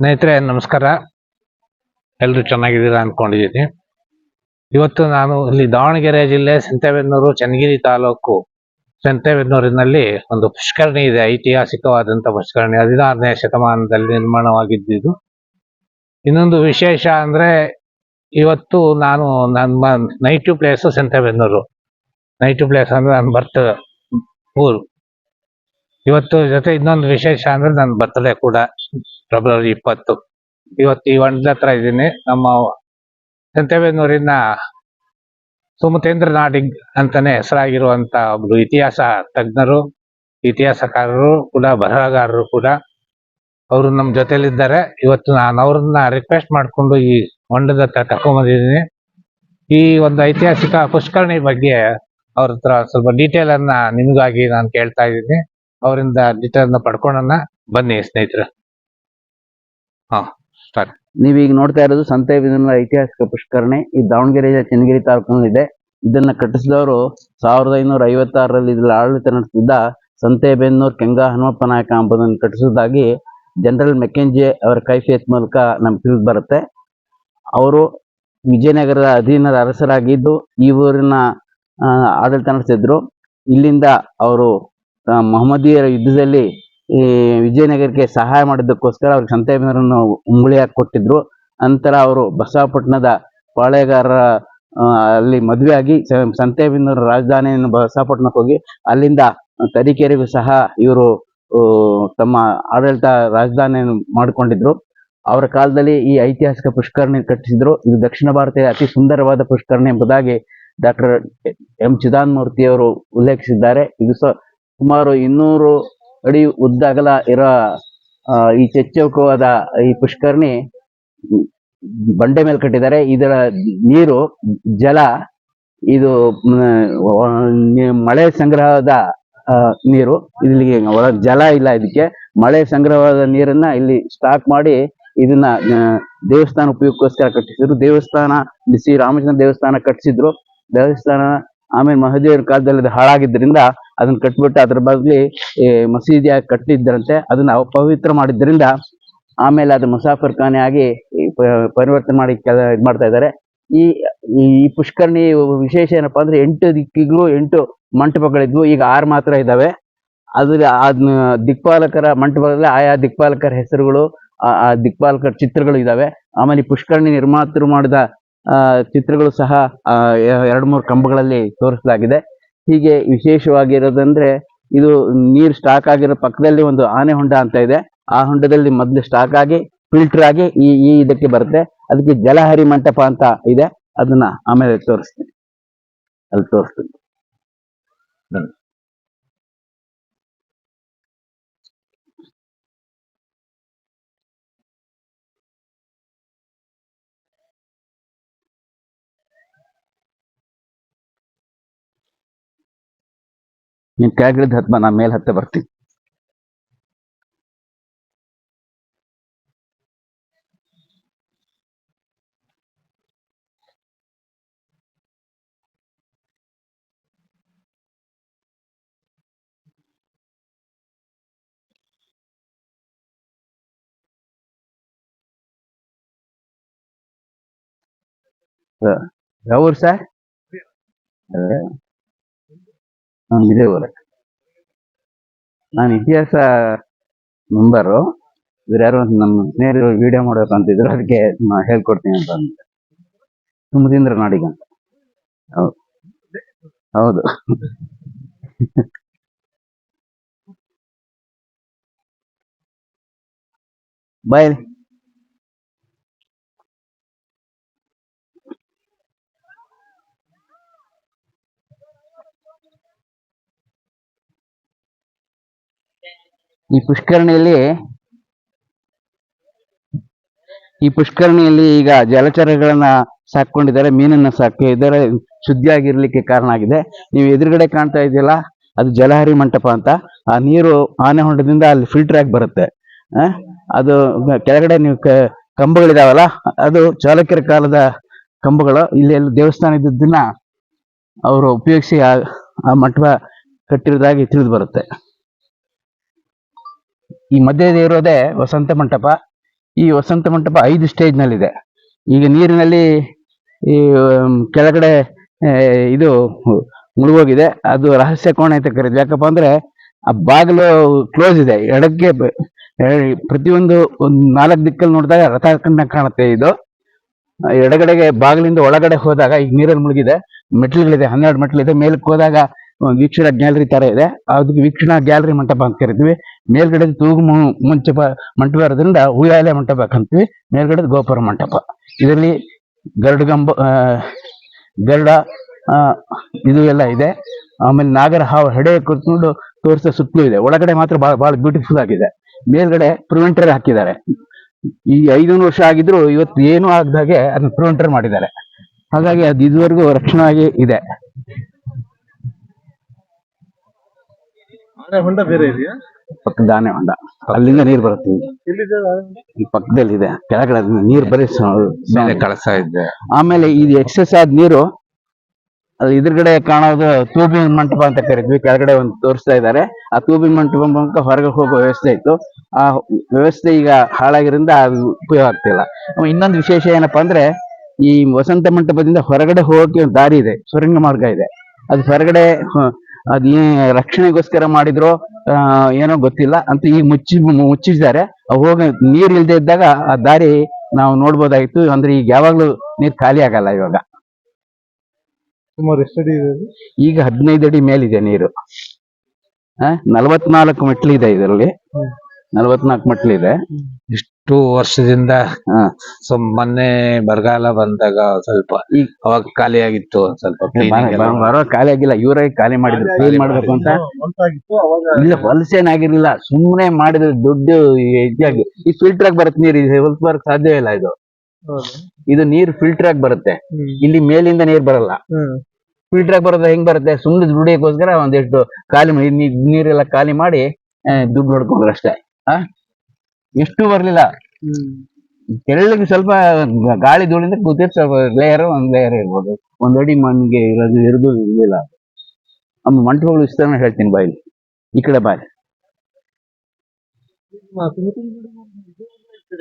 ಸ್ನೇಹಿತರೆ, ನಮಸ್ಕಾರ. ಎಲ್ಲರೂ ಚೆನ್ನಾಗಿದ್ದೀರಾ ಅಂದ್ಕೊಂಡಿದ್ದೀನಿ ಇವತ್ತು ನಾನು ಇಲ್ಲಿ ದಾವಣಗೆರೆ ಜಿಲ್ಲೆ ಸಂತೆಬೆನ್ನೂರು, ಚನ್ನಗಿರಿ ತಾಲೂಕು ಸಂತೆಬೆನ್ನೂರಿನಲ್ಲಿ ಒಂದು ಪುಷ್ಕರಣಿ ಇದೆ, ಐತಿಹಾಸಿಕವಾದಂಥ ಪುಷ್ಕರಣಿ. ಹದಿನಾರನೇ ಶತಮಾನದಲ್ಲಿ ನಿರ್ಮಾಣವಾಗಿದ್ದು ಇನ್ನೊಂದು ವಿಶೇಷ ಅಂದ್ರೆ ಇವತ್ತು ನಾನು ನನ್ನ night place Santebennur. Night place ಅಂದ್ರೆ ನಾನು ಬರ್ತ ಊರು. ಇವತ್ತು ಜೊತೆ ಇನ್ನೊಂದು ವಿಶೇಷ ಅಂದ್ರೆ ನನ್ನ ಬರ್ತ್ಡೇ ಕೂಡ. ಫೆಬ್ರವರಿ ಇಪ್ಪತ್ತು. ಇವತ್ತು ಈ ಹೊಂಡದ ಹತ್ರ ಇದ್ದೀನಿ. ನಮ್ಮ ಸಂತೆಬೆನ್ನೂರಿನ ಸುಮತೇಂದ್ರ ನಾಡಿಗ್ ಅಂತಾನೆ ಹೆಸರಾಗಿರುವಂತ ಒಬ್ರು ಇತಿಹಾಸ ತಜ್ಞರು, ಇತಿಹಾಸಕಾರರು ಕೂಡ, ಬರಹಗಾರರು ಕೂಡ. ಅವರು ನಮ್ಮ ಜೊತೆಲಿದ್ದಾರೆ ಇವತ್ತು ನಾನು ಅವ್ರನ್ನ ರಿಕ್ವೆಸ್ಟ್ ಮಾಡಿಕೊಂಡು ಈ ಹೊಂಡದ ಹತ್ರ ಕರ್ಕೊಂಬಂದಿದ್ದೀನಿ. ಈ ಒಂದು ಐತಿಹಾಸಿಕ ಪುಷ್ಕರಣಿ ಬಗ್ಗೆ ಅವ್ರ ಹತ್ರ ಸ್ವಲ್ಪ ಡೀಟೇಲ್ ಅನ್ನ ನಿಮಗಾಗಿ ನಾನು ಕೇಳ್ತಾ ಇದ್ದೀನಿ. ಅವರಿಂದ ಡೀಟೇಲ್ನ ಪಡ್ಕೊಳ್ಳೋಣ. ಬನ್ನಿ ಸ್ನೇಹಿತರೆ. ಹಾ ನೀವೀಗ ನೋಡ್ತಾ ಇರೋದು ಸಂತೆಬೆನ್ನೂರಿನ ಐತಿಹಾಸಿಕ ಪುಷ್ಕರಣೆ. ಈ ದಾವಣಗೆರೆ ಜಿಲ್ಲೆ ಚನ್ನಗಿರಿ ತಾಲೂಕಿನಲ್ಲಿದೆ. ಇದನ್ನ ಕಟ್ಟಿಸಿದವರು ಸಾವಿರದ ಐನೂರ ಐವತ್ತಾರರಲ್ಲಿ ಇದ್ರಲ್ಲಿ ಆಡಳಿತ ನಡೆಸುತ್ತಿದ್ದ ಸಂತೆಬೆನ್ನೂರು ಕೆಂಗ ಹನುಮಪ್ಪ ನಾಯಕ ಎಂಬುದನ್ನು ಕಟ್ಟಿಸುವುದಾಗಿ ಜನರಲ್ ಮೆಕೆಂಜೆ ಅವರ ಕೈಫಿಯತ್ ಮೂಲಕ ನಮ್ಗೆ ತಿಳಿದು ಬರುತ್ತೆ. ಅವರು ವಿಜಯನಗರದ ಅಧೀನದ ಅರಸರಾಗಿದ್ದು ಈ ಊರಿನ ಆಡಳಿತ ನಡೆಸಿದ್ರು. ಇಲ್ಲಿಂದ ಅವರು ಮೊಹಮ್ಮದಿಯರ ಯುದ್ಧದಲ್ಲಿ ಈ ವಿಜಯನಗರಕ್ಕೆ ಸಹಾಯ ಮಾಡಿದ್ದಕ್ಕೋಸ್ಕರ ಅವ್ರಿಗೆ ಉಂಗುಳಿ ಉಂಗುಳಿಯಾಗಿ ಕೊಟ್ಟಿದ್ರು. ನಂತರ ಅವರು ಬಸವಪಟ್ಟಣದ ಪಾಳೆಗಾರರ ಅಲ್ಲಿ ಮದುವೆ ಆಗಿ ಸ- ಸಂತೆಬೆನ್ನೂರು ರಾಜಧಾನಿಯನ್ನು ಬಸವಪಟ್ಟಣಕ್ಕೆ ಹೋಗಿ ಅಲ್ಲಿಂದ ತರೀಕೆರೆಗೂ ಸಹ ಇವರು ತಮ್ಮ ಆಡಳಿತ ರಾಜಧಾನಿಯನ್ನು ಮಾಡಿಕೊಂಡಿದ್ರು. ಅವರ ಕಾಲದಲ್ಲಿ ಈ ಐತಿಹಾಸಿಕ ಪುಷ್ಕರಣಿ ಕಟ್ಟಿಸಿದ್ರು. ಇದು ದಕ್ಷಿಣ ಭಾರತದ ಅತಿ ಸುಂದರವಾದ ಪುಷ್ಕರಣಿ ಎಂಬುದಾಗಿ ಡಾಕ್ಟರ್ ಎಂ ಚಿದಾನ್ಮೂರ್ತಿಯವರು ಉಲ್ಲೇಖಿಸಿದ್ದಾರೆ. ಇದು ಸುಮಾರು ಇನ್ನೂರು ಅಡಿ ಉದ್ದ ಅಗಲ ಇರೋ ಈ ಚಚ್ಚೌಕವಾದ ಈ ಪುಷ್ಕರಣಿ ಬಂಡೆ ಮೇಲೆ ಕಟ್ಟಿದ್ದಾರೆ. ಇದರ ನೀರು, ಜಲ, ಇದು ಮಳೆ ಸಂಗ್ರಹದ ನೀರು. ಇಲ್ಲಿ ಒಳ ಜಲ ಇಲ್ಲ ಇದಕ್ಕೆ. ಮಳೆ ಸಂಗ್ರಹವಾದ ನೀರನ್ನ ಇಲ್ಲಿ ಸ್ಟಾಕ್ ಮಾಡಿ ಇದನ್ನ ದೇವಸ್ಥಾನ ಉಪಯೋಗಕ್ಕೋಸ್ಕರ ಕಟ್ಟಿಸಿದ್ರು. ದೇವಸ್ಥಾನ, ಶ್ರೀ ರಾಮಚಂದ್ರ ದೇವಸ್ಥಾನ ಕಟ್ಟಿಸಿದ್ರು. ದೇವಸ್ಥಾನ ಆಮೇಲೆ ಮಹದೇವರ ಕಾಲದಲ್ಲಿ ಅದು ಹಾಳಾಗಿದ್ದರಿಂದ ಅದನ್ನ ಕಟ್ಬಿಟ್ಟು ಅದ್ರ ಬದಲಿ ಮಸೀದಿಯಾಗಿ ಕಟ್ಟಿದ್ದರಂತೆ ಅದನ್ನ ಅಪವಿತ್ರ ಮಾಡಿದ್ದರಿಂದ ಆಮೇಲೆ ಅದು ಮುಸಾಫರ್ ಖಾನೆ ಆಗಿ ಪರಿವರ್ತನೆ ಮಾಡಿ ಕೆಲ ಮಾಡ್ತಾ ಇದ್ದಾರೆ. ಈ ಈ ಪುಷ್ಕರಣಿ ವಿಶೇಷ ಏನಪ್ಪಾ ಅಂದ್ರೆ ಎಂಟು ದಿಕ್ಕಿಗೂ ಎಂಟು ಮಂಟಪಗಳಿದ್ವು, ಈಗ ಆರು ಮಾತ್ರ ಇದ್ದಾವೆ. ಅದ್ರ ಅದನ್ನ ದಿಕ್ಪಾಲಕರ ಮಂಟಪದಲ್ಲಿ ಆಯಾ ದಿಕ್ಪಾಲಕರ ಹೆಸರುಗಳು, ಆ- ದಿಕ್ಪಾಲಕರ ಚಿತ್ರಗಳು ಇದ್ದಾವೆ. ಆಮೇಲೆ ಈ ಪುಷ್ಕರಣಿ ನಿರ್ಮಾತೃ ಮಾಡಿದ ಚಿತ್ರಗಳು ಸಹ ಎರಡು ಮೂರು ಕಂಬಗಳಲ್ಲಿ ತೋರಿಸಲಾಗಿದೆ. ಹೀಗೆ ವಿಶೇಷವಾಗಿರೋದಂದ್ರೆ, ಇದು ನೀರು ಸ್ಟಾಕ್ ಆಗಿರೋ ಪಕ್ಕದಲ್ಲಿ ಒಂದು ಆನೆ ಹೊಂಡ ಅಂತ ಇದೆ. ಆ ಹೊಂಡದಲ್ಲಿ ಮೊದಲು ಸ್ಟಾಕ್ ಆಗಿ ಫಿಲ್ಟರ್ ಆಗಿ ಈ ಈ ಇದಕ್ಕೆ ಬರುತ್ತೆ. ಅದಕ್ಕೆ ಜಲಹರಿ ಮಂಟಪ ಅಂತ ಇದೆ. ಅದನ್ನ ಆಮೇಲೆ ತೋರಿಸ್ತೀನಿ. ಅಲ್ಲಿ ತೋರಿಸ್ತೀನಿ. ನೀನ್ ಕೆಳಗಿಳಿದ ಹತ್ಮ ನಾ ಮೇಲೆ ಹತ್ತೆ ಬರ್ತೀನಿ. ಯಾವ ಊರು ಸರ್? ನಮ್ದು ಇದೇ ಊರ. ನಾನು ಇತಿಹಾಸ ಮೆಂಬರು ಇವ್ರು ಯಾರೋ ನಮ್ಮ ಸ್ನೇಹಿತರು ವಿಡಿಯೋ ಮಾಡ್ಬೇಕು ಅಂತಿದ್ರು ಅದಕ್ಕೆ ಹೇಳ್ಕೊಡ್ತೀನಿ ಅಂತ ಅಂದೆ. ಸುಮತೀಂದ್ರ ನಾಡಿಗ ಅಂತ. ಹೌದು. ಹೌದು. ಬಾಯ್ ಈ ಪುಷ್ಕರಣಿಯಲ್ಲಿ ಈ ಪುಷ್ಕರಣಿಯಲ್ಲಿ ಈಗ ಜಲಚರಗಳನ್ನ ಸಾಕೊಂಡಿದ್ದಾರೆ ಮೀನನ್ನ ಸಾಕಿದ್ದಾರೆ ಶುದ್ಧಿಯಾಗಿರ್ಲಿಕ್ಕೆ ಕಾರಣ ಆಗಿದೆ. ನೀವು ಎದುರುಗಡೆ ಕಾಣ್ತಾ ಇದೆಯಲ್ಲ ಅದು ಜಲಹರಿ ಮಂಟಪ ಅಂತ. ಆ ನೀರು ಆನೆ ಹೊಂಡದಿಂದ ಅಲ್ಲಿ ಫಿಲ್ಟರ್ ಆಗಿ ಬರುತ್ತೆ. ಅದು ಕೆಳಗಡೆ ನೀವು ಕಂಬಗಳಿದಾವಲ್ಲ, ಅದು ಚಾಲುಕ್ಯರ ಕಾಲದ ಕಂಬಗಳು. ಇಲ್ಲಿ ಎಲ್ಲ ದೇವಸ್ಥಾನ ಇದ್ದದ್ದನ್ನ ಅವರು ಉಪಯೋಗಿಸಿ ಆ ಮಂಟಪ ಕಟ್ಟಿರೋದಾಗಿ ತಿಳಿದು ಬರುತ್ತೆ. ಈ ಮಧ್ಯದ ಇರೋದೇ ವಸಂತ ಮಂಟಪ. ಈ ವಸಂತ ಮಂಟಪ ಐದು ಸ್ಟೇಜ್ ನಲ್ಲಿದೆ. ಈಗ ನೀರಿನಲ್ಲಿ ಈ ಕೆಳಗಡೆ ಇದು ಮುಳುಗೋಗಿದೆ. ಅದು ರಹಸ್ಯ ಕೋಣೆ ಅಂತ ಕರೀತೀವಿ ಯಾಕಪ್ಪ ಅಂದ್ರೆ ಆ ಬಾಗಿಲು ಕ್ಲೋಸ್ ಇದೆ. ಎಡಕ್ಕೆ ಪ್ರತಿಯೊಂದು ಒಂದು ನಾಲ್ಕು ದಿಕ್ಕಲ್ಲಿ ನೋಡಿದಾಗ ರಥ ಕಾಣುತ್ತೆ ಇದು. ಎಡಗಡೆಗೆ ಬಾಗಿಲಿಂದ ಒಳಗಡೆ ಹೋದಾಗ ಈಗ ನೀರಲ್ಲಿ ಮುಳುಗಿದೆ. ಮೆಟ್ಲುಗಳಿದೆ ಹನ್ನೆರಡು ಮೆಟ್ಲಿದೆ ಮೇಲಕ್ಕೆ ಹೋದಾಗ ವೀಕ್ಷಣಾ ಗ್ಯಾಲರಿ ತರ ಇದೆ. ಅದಕ್ಕೆ ವೀಕ್ಷಣಾ ಗ್ಯಾಲರಿ ಮಂಟಪ ಅಂತ ಕರಿತೀವಿ. ಮೇಲ್ಗಡೆ ತೂಗು ಮಂಟಪ ಮಂಟಪ ಇರೋದ್ರಿಂದ ಉಯ್ಯಾಲೆ ಮಂಟಪ ಅಂತೀವಿ ಮೇಲ್ಗಡೆ ಗೋಪುರ ಮಂಟಪ. ಇದರಲ್ಲಿ ಗರುಡಗಂಬ ಗರುಡ ಇದು ಎಲ್ಲ ಇದೆ. ಆಮೇಲೆ ನಾಗರ ಹಾವು ಹೆಡೆ ಕುತ್ಕೊಂಡು ತೋರಿಸೋ ಸುತ್ತಲೂ ಇದೆ. ಒಳಗಡೆ ಮಾತ್ರ ಬಹಳ ಬಹಳ ಬ್ಯೂಟಿಫುಲ್ ಆಗಿದೆ. ಮೇಲ್ಗಡೆ ಪ್ರಿವೆಂಟರ್ ಹಾಕಿದ್ದಾರೆ. ಈ ಐದೂನು ವರ್ಷ ಆಗಿದ್ರು ಇವತ್ತು ಏನೂ ಆಗದಾಗೆ ಅದನ್ನ ಪ್ರಿವೆಂಟರ್ ಮಾಡಿದ್ದಾರೆ. ಹಾಗಾಗಿ ಅದು ಇದುವರೆಗೂ ರಕ್ಷಣಾಗಿ ಇದೆ ಆನೆ ಹೊಂಡ ಬೇರೆ ಇದೆಯಾ? ಪಕ್ಕದ ಆನೆ ಹೊಂಡ. ಅಲ್ಲಿಂದ ನೀರು ಬರುತ್ತೆ. ಇಲ್ಲಿ. ಎಲ್ಲಿದೆ ಆನೆ ಹೊಂಡ? ಈ ಪಕ್ಕದಲ್ಲಿ ಇದೆ ಕೆಳಗಡೆ ನೀರ್ ನೀರು ಬರೀ ಸ- ಮೇಲೆ ಕಳಸ ಇದೆ. ಆಮೇಲೆ ಇದು ಎಕ್ಸಸ್ ಆದ ನೀರು ಅದು ಎದುರುಗಡೆ ಕಾಣೋದು ತೂಬಿನ ಮಂಟಪ ಅಂತ ಕರಿದ್ವಿ ಕೆಳಗಡೆ ಒಂದು ತೋರಿಸ್ತಾ ಇದ್ದಾರೆ. ಆ ತೂಬಿನ ಮಂಟಪ ಮೂಲಕ ಹೊರಗೆ ಹೋಗೋ ವ್ಯವಸ್ಥೆ ಇತ್ತು. ಆ ವ್ಯವಸ್ಥೆ ಈಗ ಹಾಳಾಗಿರಿಂದ ಅದು ಉಪಯೋಗ ಆಗ್ತಿಲ್ಲ. ಆಮೇಲೆ ಇನ್ನೊಂದು ವಿಶೇಷ ಏನಪ್ಪಾ ಅಂದ್ರೆ ಈ ವಸಂತ ಮಂಟಪದಿಂದ ಹೊರಗಡೆ ಹೋಗೋಕೆ ಒಂದು ದಾರಿ ಇದೆ. ಸುರಂಗ ಮಾರ್ಗ ಇದೆ. ಅದು ಹೊರಗಡೆ ಹ, ಅದ್ ಏನ್ ರಕ್ಷಣೆಗೋಸ್ಕರ ಮಾಡಿದ್ರು ಏನೋ ಗೊತ್ತಿಲ್ಲ. ಅಂತ ಈ ಮುಚ್ಚಿ ಮುಚ್ಚಿದ್ದಾರೆ. ಹೋಗ ನೀರ್ ಇಲ್ದೇ ಇದ್ದಾಗ ಆ ದಾರಿ ನಾವು ನೋಡ್ಬೋದಾಗಿತ್ತು. ಅಂದ್ರೆ ಈಗ ಯಾವಾಗ್ಲೂ ನೀರ್ ಖಾಲಿ ಆಗಲ್ಲ ಇವಾಗ. ಸುಮಾರು ಎಷ್ಟು ಅಡಿ ಇದೆ ಅದು? ಈಗ ಹದಿನೈದು ಅಡಿ ಮೇಲಿದೆ ನೀರು. ನಲವತ್ನಾಲ್ಕು ಮೆಟ್ಲಿದೆ ಇದರಲ್ಲಿ. ಹ್ಮ್. ನಲವತ್ನಾಲ್ಕು ಮೆಟ್ಲಿದೆ. ಇಷ್ಟು ವರ್ಷದಿಂದ ಹಾ. ಸೊ ಮೊನ್ನೆ ಬರಗಾಲ ಬಂದಾಗ ಸ್ವಲ್ಪ ಈಗ- ಅವಾಗ ಖಾಲಿ ಆಗಿತ್ತು ಒಂದ್ ಸ್ವಲ್ಪ cleaning ಎಲ್ಲ. ಬರೋ ಖಾಲಿ ಆಗಿಲ್ಲ. ಇವರೇ ಖಾಲಿ ಮಾಡಿದ್ರು. ಕ್ಲೀನ್ ಮಾಡ್ಬೇಕು ಅಂತ? ಇಲ್ಲ ಹೊಲಸೇನಾಗಿರ್ಲಿಲ್ಲ ಸುಮ್ಮನೆ ಮಾಡಿದ್ರೆ ದುಡ್ಡು ಹೆಚ್ಚಾಗಿ ಈ ಫಿಲ್ಟರ್ ಆಗಿ ಬರುತ್ತೆ ನೀರು. ಇದು ಹೊಲಸಬರಕ್ ಸಾಧ್ಯ ಇಲ್ಲ ಇದು. ಇದು ನೀರು ಫಿಲ್ಟರ್ ಆಗಿ ಬರುತ್ತೆ. ಇಲ್ಲಿ ಮೇಲಿಂದ ನೀರ್ ಬರಲ್ಲ. ಫಿಲ್ಟರ್ ಆಗಿ ಬರೋದು ಹೆಂಗ್ ಬರುತ್ತೆ? ಸುಮ್ಮನೆ ದುಡಿಯಕ್ಕೋಸ್ಕರ ಒಂದಿಷ್ಟು ಖಾಲಿ ನೀ- ನೀರೆಲ್ಲ ಖಾಲಿ ಮಾಡಿ ಆ, ದುಡ್ಡು ನೋಡ್ಕೊಂಡ್ರು ಅಷ್ಟೇ. ಆ? ಎಷ್ಟು ಬರ್ಲಿಲ್ಲ. ತೆಳ್ಳಗೆ ಸ್ವಲ್ಪ ಗಾಳಿ ಧೂಳಿಂದ ಕೂತಿರ್ ಸ್ವಲ್ಪ ಲೇಯರ್ ಒಂದ್ ಲೇಯರ್ ಇರ್ಬೋದು ಒಂದ್ ಅಡಿ ಮಣ್ಣಿಗೆ ಇರೋದು ಇರೋದು ಇರಲಿಲ್ಲ ನಮ್ಮ ಮಂಟಪಗಳು ವಿಸ್ತರಣೆ ಹೇಳ್ತೀನಿ ಬಾಯಿಲಿ ಈ ಕಡೆ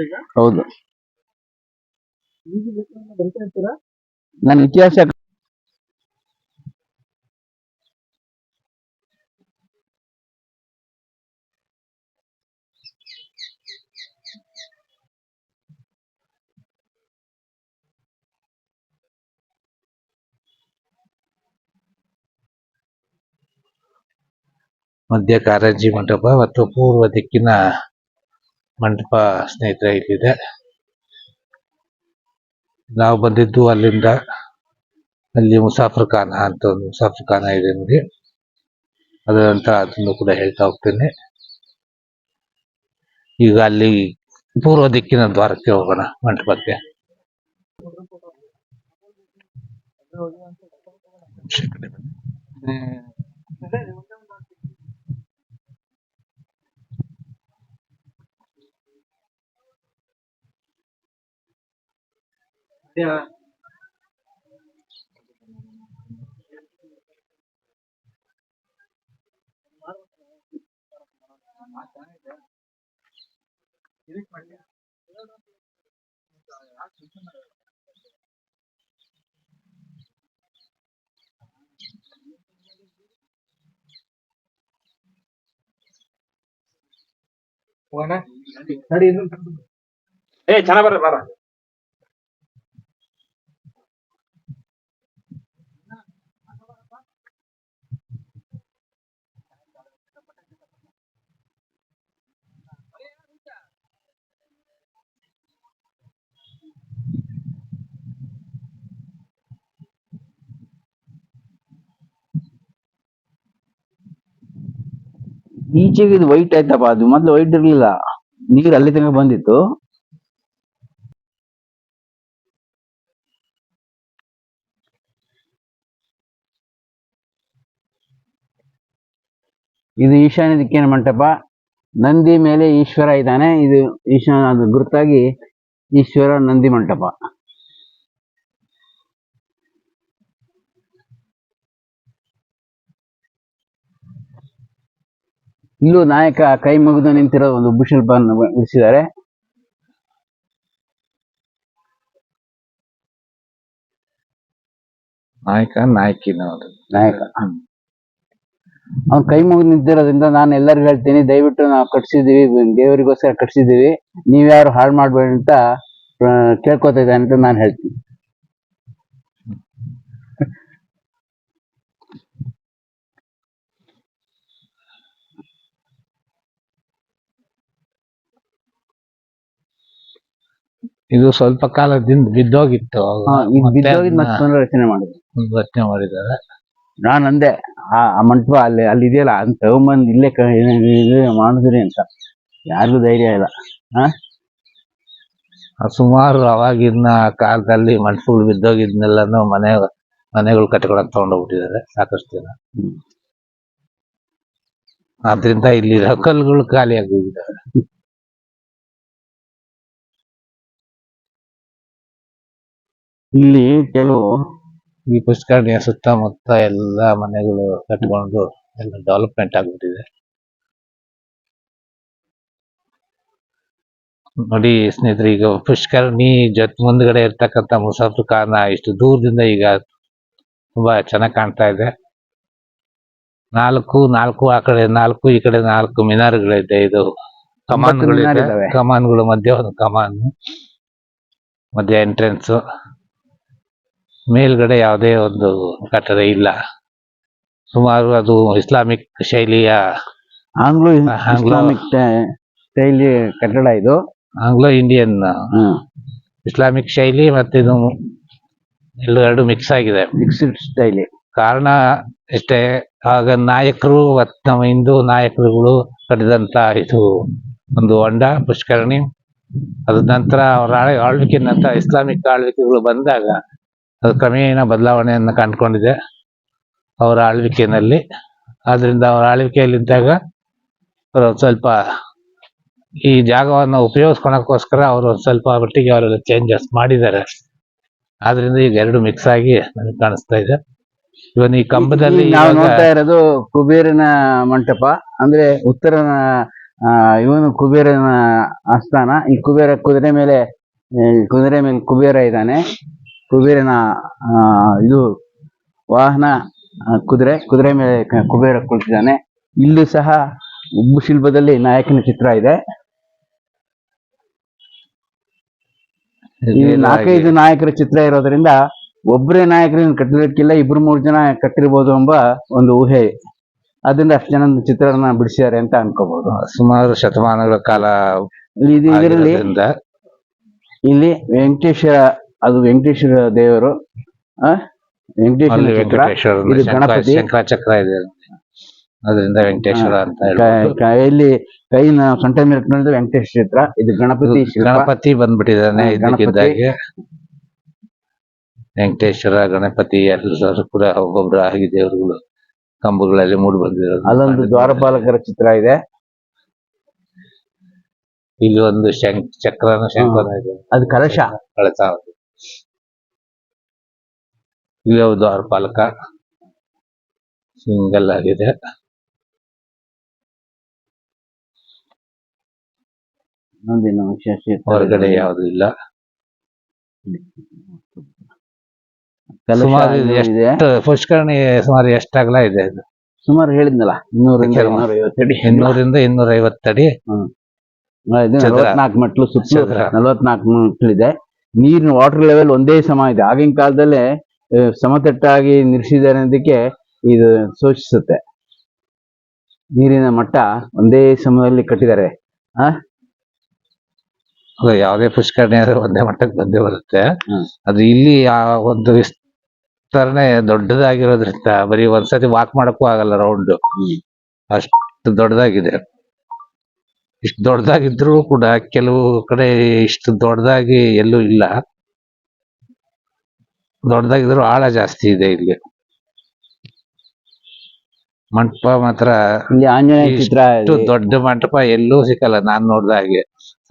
ಈಗ? ಹೌದು ಈಗ ಬೇಕಾದ್ರೆ ಬರಿತಾ ಇರ್ತೀರಾ? ನಾನು ಇತಿಹಾಸ ಮಧ್ಯ ಕಾರಂಜಿ ಮಂಟಪ ಮತ್ತು ಪೂರ್ವ ದಿಕ್ಕಿನ ಮಂಟಪ ಸ್ನೇಹಿತರೆ ಇಲ್ಲಿದೆ. ನಾವು ಬಂದಿದ್ದು ಅಲ್ಲಿಂದ ಅಲ್ಲಿ ಮುಸಾಫರ್ ಖಾನ ಅಂತ ಒಂದು ಮುಸಾಫರ್ ಖಾನ ಇದೆ ನೋಡಿ. ಅದರ ನಂತರ ಅದನ್ನು ಕೂಡ ಹೇಳ್ತಾ ಹೋಗ್ತೇನೆ. ಈಗ ಅಲ್ಲಿ ಪೂರ್ವ ದಿಕ್ಕಿನ ದ್ವಾರಕ್ಕೆ ಹೋಗೋಣ ಮಂಟಪಕ್ಕೆ. ಹೋಗೋಣ? ನಡಿ ಇದನ್ನ ತಗೊಂಡು ಈಚೆಗೆ ಇದು ವೈಟ್ ಆಯ್ತಪ್ಪ, ಅದು ಮೊದ್ಲು ವೈಟ್ ಇರ್ಲಿಲ್ಲ. ನೀರು ಅಲ್ಲಿ ತನಕ ಬಂದಿತ್ತು. ಇದು ಈಶಾನ್ಯ ದಿಕ್ಕಿನ ಮಂಟಪ. ನಂದಿ ಮೇಲೆ ಈಶ್ವರ ಇದ್ದಾನೆ. ಇದು ಈಶಾನ್ಯ, ಅದು ಗುರುತಾಗಿ ಈಶ್ವರ ನಂದಿ ಮಂಟಪ. ಇಲ್ಲೂ ನಾಯಕ ಕೈ ಮುಗಿದು ನಿಂತಿರೋ ಒಂದು ಬುಷಲ್ ಬನ್ ಇರಿಸಿದ್ದಾರೆ ನಾಯಕ ನಾಯಕಿ. ನಾಯಕ ಅವ್ನು ಕೈ ಮುಗಿದು ನಿಂತಿರೋದ್ರಿಂದ ನಾನು ಎಲ್ಲರಿಗೂ ಹೇಳ್ತೀನಿ ದಯವಿಟ್ಟು ನಾವು ಕಟ್ಸಿದೀವಿ ದೇವರಿಗೋಸ್ಕರ ಕಟ್ಸಿದೀವಿ ನೀವ್ಯಾರು ಹಾಳು ಮಾಡ್ಬೇಡಿ ಅಂತ ಕೇಳ್ಕೊತಾ ಅಂತ ನಾನು ಹೇಳ್ತೀನಿ. ಇದು ಸ್ವಲ್ಪ ಕಾಲದಿಂದ ಬಿದ್ದೋಗಿತ್ತು ರಚನೆ ಬಿದ್ದೋಗಿದ್ ಮತ್ತೆ ಪುನರ್ರಚನೆ ಮಾಡಿದ್ರು. ರಚನೆ ಮಾಡಿದ್ದಾರೆ. ನಾನು ಅಂದೆ ಆ ಆ ಮಂಟಪ ಅಲ್ಲಿ ಅಲ್ಲಿ ಇದೆಯಲ್ಲ ಅಂತ ತಗೊಂಬಂದು ಇಲ್ಲೇ ಕ- ಇದು ಇದು ಮಾಡಿದ್ರಿ ಅಂತ. ಯಾರಿಗೂ ಧೈರ್ಯ ಇಲ್ಲ. ಆ? ಸುಮಾರು ಅವಾಗಿನ ಕಾಲದಲ್ಲಿ ಮಂಟಪಗಳು ಬಿದ್ದೋಗಿದ್ನೆಲ್ಲಾನು ಮನೆ ಮನೆಗಳು ಕಟ್ಕೊಳಕ್ ತಗೊಂಡೋಗ್ಬಿಟ್ಟಿದ್ದಾರೆ ಸಾಕಷ್ಟು ಜನ. ಹ್ಮ್. ಆದ್ರಿಂದ ಇಲ್ಲಿ ರಕಲ್ಗಳು ಖಾಲಿ ಆಗೋಗಿದ್ದಾವೆ ಇಲ್ಲಿ ಕೆಲವು ಈ ಪುಷ್ಕರಣಿಯ ಸುತ್ತಮುತ್ತ ಎಲ್ಲ ಮನೆಗಳು ಕಟ್ಕೊಂಡು ಎಲ್ಲ ಡೆವಲಪ್ಮೆಂಟ್ ಆಗ್ಬಿಟ್ಟಿದೆ. ನೋಡಿ ಸ್ನೇಹಿತರೆ ಈಗ ಪುಷ್ಕರಣಿ ಜೊತೆ ಮುಂದ್ಗಡೆ ಇರ್ತಕ್ಕಂಥ ಮುಸಾಫರ್ ಖಾನ ಇಷ್ಟು ದೂರದಿಂದ ಈಗ ತುಂಬಾ ಚೆನ್ನಾಗಿ ಕಾಣ್ತಾ ಇದೆ. ನಾಲ್ಕು ನಾಲ್ಕು ಆ ಕಡೆ ನಾಲ್ಕು ಈ ಕಡೆ ನಾಲ್ಕು ಮಿನಾರ್ಗಳಿದೆ. ಇದು ಕಮಾನ್ಗಳು. ಕಮಾನ್ಗಳು ಮಧ್ಯ ಒಂದು ಕಮಾನ್ ಮಧ್ಯ ಎಂಟ್ರೆನ್ಸ್ ಮೇಲ್ಗಡೆ ಯಾವುದೇ ಒಂದು ಕಟ್ಟಡ ಇಲ್ಲ. ಸುಮಾರು ಅದು ಇಸ್ಲಾಮಿಕ್ ಶೈಲಿಯ ಆಂಗ್ಲೋ ಇಸ್ಲಾಮಿಕ್ ಶೈಲಿ ಕಟ್ಟಡ ಇದು. ಆಂಗ್ಲೋ ಇಂಡಿಯನ್ ಇಸ್ಲಾಮಿಕ್ ಶೈಲಿ ಮತ್ತೆ ಇದು ಎರಡು ಮಿಕ್ಸ್ ಆಗಿದೆ. ಮಿಕ್ಸ್ಡ್ ಶೈಲಿ. ಕಾರಣ ಎಷ್ಟೇ ಆಗ ನಾಯಕರು ಮತ್ತು ನಮ್ಮ ಹಿಂದೂ ನಾಯಕರುಗಳು ಕಟ್ಟಿದಂತ ಇದು ಒಂದು ಹೊಂಡ ಪುಷ್ಕರಣಿ. ಅದ ನಂತರ ಅವರ ಆಳ್ವಿಕೆ ನಂತರ ಇಸ್ಲಾಮಿಕ್ ಆಳ್ವಿಕೆಗಳು ಬಂದಾಗ ಅದು ಕ್ರಮೇಣ ಬದಲಾವಣೆಯನ್ನು ಕಂಡುಕೊಂಡಿದೆ ಅವರ ಆಳ್ವಿಕೆಯಲ್ಲಿ. ಆದ್ದರಿಂದ ಅವರ ಆಳ್ವಿಕೆಯಲ್ಲಿದ್ದಾಗ ಅವರು ಒಂದ್ ಸ್ವಲ್ಪ ಈ ಜಾಗವನ್ನು ಉಪಯೋಗಿಸ್ಕೊಳಕ್ಕೋಸ್ಕರ ಅವರು ಒಂದ್ ಸ್ವಲ್ಪ ಮಟ್ಟಿಗೆ ಅವರೆಲ್ಲ ಚೇಂಜಸ್ ಮಾಡಿದ್ದಾರೆ. ಆದ್ರಿಂದ ಈಗ ಎರಡು ಮಿಕ್ಸ್ ಆಗಿ ನನಗೆ ಕಾಣಿಸ್ತಾ ಇದೆ. ಇವನ್ ಈ ಕಂಬದಲ್ಲಿ ನಾವು ನೋಡ್ತಾ ಇರೋದು ಕುಬೇರನ ಮಂಟಪ. ಅಂದ್ರೆ ಉತ್ತರನ ಆ, ಇವನು ಕುಬೇರನ ಆಸ್ಥಾನ. ಈ ಕುಬೇರ ಕುದುರೆ ಮೇಲೆ ಕುದುರೆ ಮೇಲೆ ಕುಬೇರ ಇದ್ದಾನೆ. ಕುಬೇರನ ಇದು ವಾಹನ ಕುದುರೆ ಕುದುರೆ ಮೇಲೆ ಕುಬೇರ ಕುಳಿತಿದ್ದಾನೆ. ಇಲ್ಲಿ ಸಹ ಉಬ್ಬು ಶಿಲ್ಪದಲ್ಲಿ ನಾಯಕನ ಚಿತ್ರ ಇದೆ. ಇಲ್ಲಿ ನಾಲ್ಕೈದು ನಾಯಕರ ಚಿತ್ರ ಇರೋದ್ರಿಂದ ಒಬ್ಬರೇ ನಾಯಕರನ್ನು ಕಟ್ಟಿರಕ್ಕಿಲ್ಲ ಇಬ್ರು ಮೂರು ಜನ ಕಟ್ಟಿರ್ಬೋದು ಎಂಬ ಒಂದು ಊಹೆ ಅದರಿಂದ ಅಷ್ಟು ಜನ ಚಿತ್ರನ ಬಿಡಿಸಿದ್ದಾರೆ ಅಂತ ಅನ್ಕೋಬಹುದು. ಸುಮಾರು ಶತಮಾನಗಳ ಕಾಲ ಇದರಲ್ಲಿ ಇಲ್ಲಿ ವೆಂಕಟೇಶ್ವರ ಅದು ವೆಂಕಟೇಶ್ವರ ದೇವರು ಆ? ವೆಂಕಟೇಶ್ವರ ಅಲ್ಲಿ ಚಿತ್ರ ವೆಂಕಟೇಶ್ವರ ಇದು ಗಣಪತಿ. ಶಂಕರಾಚಕ್ರ ಇದೆ ಅದರಿಂದ ವೆಂಕಟೇಶ್ವರ ಅಂತ ಕ- ಕೈಯಲ್ಲಿ ಕೈನ ಸೊಂಟ ಮೇಲೆ ಇಟ್ಕೊಂಡಿದ್ದು ವೆಂಕಟೇಶ್ವರ ಚಿತ್ರ ಇದು ಗಣಪತಿ ಶಿಲ್ಪ. ಗಣಪತಿ ಬಂದ್ಬಿಟ್ಟಿದ್ದಾನೆ ಹಾ, ವೆಂಕಟೇಶ್ವರ ಗಣಪತಿ ಎಲ್ಲರೂ ಕೂಡ ಒಬ್ಬೊಬ್ರು ಆಗಿ ದೇವರುಗಳು ಕಂಬಗಳಲ್ಲಿ ಮೂಡಿ ಬಂದಿರೋದು ಅಲ್ಲೊಂದು ದ್ವಾರಪಾಲಕರ ಚಿತ್ರ ಇದೆ. ಇಲ್ಲಿ ಒಂದು ಶಂಕ್ ಚಕ್ರನ ಶಂಕನ ಇದೆ. ಅದು ಕಲಶ. ಕಳಸ. ಇಲ್ಲಿ ಒಂದು ದ್ವಾರಪಾಲಕ ಸಿಂಗಲ್ ಆಗಿದೆ. ಹೊರಗಡೆ ಯಾವುದು ಇಲ್ಲ. ಸುಮಾರು ಇದು ಇದು ಇದೆ. ಎಷ್ಟು ಪುಷ್ಕರಣಿ ಸುಮಾರು ಎಷ್ಟಾಗಲ ಇದೆ ಇದು ಸುಮಾರು ಹೇಳಿದ್ನಲ್ಲ ಇನ್ನೂರಿಂದ ಇನ್ನೂರ ಐವತ್ತು ಅಡಿ. ಇನ್ನೂರಿಂದ ಇನ್ನೂರ ಐವತ್ತಡಿ ಇದು. ನಲವತ್ನಾಲ್ಕು ಮೆಟ್ಲು ಇದೆ ನಲವತ್ನಾಲ್ಕು ಮೆಟ್ಲಿದೆ. ನೀರಿನ ವಾಟರ್ ಲೆವೆಲ್ ಒಂದೇ ಸಮ ಇದೆ. ಆಗಿನ ಕಾಲದಲ್ಲೇ ಸಮತಟ್ಟಾಗಿ ನಿಲ್ಲಿಸಿದ್ದಾರೆ ಅನ್ನೋದಕ್ಕೆ ಇದು ಸೂಚಿಸುತ್ತೆ. ನೀರಿನ ಮಟ್ಟ ಒಂದೇ ಸಮಯದಲ್ಲಿ ಕಟ್ಟಿದ್ದಾರೆ. ಅದು ಯಾವುದೇ ಪುಷ್ಕರಣಿ ಆದ್ರೆ ಒಂದೇ ಮಟ್ಟಕ್ಕೆ ಬಂದೇ ಬರುತ್ತೆ. ಅದು ಇಲ್ಲಿ ಆ ಒಂದು ವಿಸ್ತರಣೆ ದೊಡ್ಡದಾಗಿರೋದ್ರಿಂದ ಬರೀ ಒಂದ್ಸತಿ ವಾಕ್ ಮಾಡಕ್ಕೂ ಆಗಲ್ಲ ರೌಂಡ್. ಅಷ್ಟು ದೊಡ್ಡದಾಗಿದೆ. ಇಷ್ಟು ದೊಡ್ಡದಾಗಿದ್ರು ಕೂಡ ಕೆಲವು ಕಡೆ ಇಷ್ಟು ದೊಡ್ಡದಾಗಿ ಎಲ್ಲೂ ಇಲ್ಲ. ದೊಡ್ಡದಾಗಿದ್ರು ಆಳ ಜಾಸ್ತಿ ಇದೆ ಇಲ್ಲಿ ಮಂಟಪ ಮಾತ್ರ ಇಲ್ಲಿ ಆಂಜನೇಯ ಚಿತ್ರ ಇಷ್ಟು ದೊಡ್ಡ ಮಂಟಪ ಎಲ್ಲೂ ಸಿಕ್ಕಲ್ಲ. ನಾನ್ ನೋಡ್ದ ಹಾಗೆ.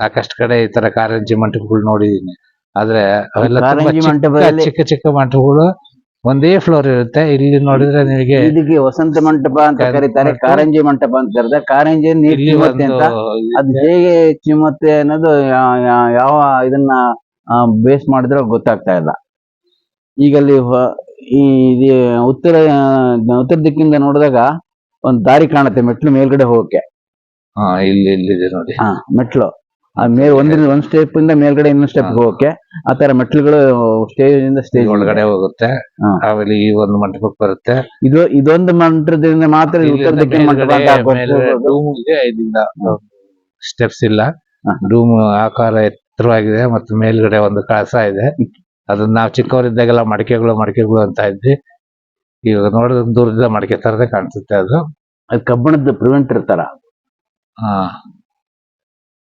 ಸಾಕಷ್ಟು ಕಡೆ ಈ ತರ ಕಾರಂಜಿ ಮಂಟಪಗಳು ನೋಡಿದೀನಿ. ಆದ್ರೆ ಅವೆಲ್ಲ ಚಿಕ್ಕ ಚಿಕ್ಕ ಮಂಟಪಗಳು ಒಂದೇ ಫ್ಲೋರ್ ಇರುತ್ತೆ. ಇಲ್ಲಿ ನೋಡಿದ್ರೆ ನಿಮಗೆ ಇದಕ್ಕೆ ವಸಂತ ಮಂಟಪ ಅಂತ ಕರೀತಾರೆ. ಕಾರಂಜಿ ಮಂಟಪ ಅಂತ ಕರೀತಾರೆ. ಕಾರಂಜಿ ನೀರು ಚಿಮ್ಮತ್ತೆ ಅಂತ. ಅದು ಹೇಗೆ ಚಿಮ್ಮತ್ತೆ ಅನ್ನೋದು ಯಾವ ಇದನ್ನ ಬೇಸ್ ಮಾಡಿದ್ರೆ ಗೊತ್ತಾಗ್ತಾ ಇಲ್ಲ. ಈಗ ಅಲ್ಲಿ ಈ ಉತ್ತರ ಉತ್ತರ ದಿಕ್ಕಿಂದ ನೋಡಿದಾಗ ಒಂದ್ ದಾರಿ ಕಾಣುತ್ತೆ ಮೆಟ್ಲು ಮೇಲ್ಗಡೆ ಹೋಗಕ್ಕೆ. ಹಾ ಇಲ್ಲಿ ಇಲ್ಲಿದೆ ನೋಡಿ. ಹಾ ಮೆಟ್ಲು. ಆ ಮೇಲ್ ಒಂದ್ರಿಂದ ಒಂದ್ ಸ್ಟೆಪ್ ಇಂದ ಮೇಲ್ಗಡೆ ಇನ್ನೊಂದ್ ಸ್ಟೆಪ್. ಹೋಗಕ್ಕೆ. ಆ ತರ ಮೆಟ್ಲುಗಳು ಸ್ಟೇಜ್ ಇಂದ ಸ್ಟೇಜ್ ಒಳಗಡೆ ಹೋಗುತ್ತೆ. ಹಾ. ಆಮೇಲೆ ಈ ಒಂದು ಮಂಟಪಕ್ಕೆ ಬರುತ್ತೆ. ಇದು ಇದೊಂದು ಮಂಟಪದಿಂದ ಮಾತ್ರ ಉತ್ತರ ದಿಕ್ಕಿನ ಮಂಟಪ ಅಂತ ಇದೆ ಸ್ಟೆಪ್ಸ್ ಇಲ್ಲ. ಹಾ. ರೂಮ್ ಆಕಾರ ಎತ್ತರವಾಗಿದೆ ಮತ್ತು ಮೇಲ್ಗಡೆ ಒಂದು ಕಳಸ ಇದೆ. ಅದನ್ನ ನಾವು ಚಿಕ್ಕವರಿದ್ದಾಗೆಲ್ಲ ಮಡಿಕೆಗಳು ಮಡಿಕೆಗಳು ಅಂತ ಇದ್ವಿ. ಇವಾಗ ನೋಡಿದ್ರೆ ದೂರದಿಂದ ಮಡಿಕೆ ತರದೇ ಕಾಣಿಸುತ್ತೆ ಅದು. ಅದು ಕಬ್ಬಣದ ಪ್ರಿವೆಂಟ್ ಇರ್ತಾರ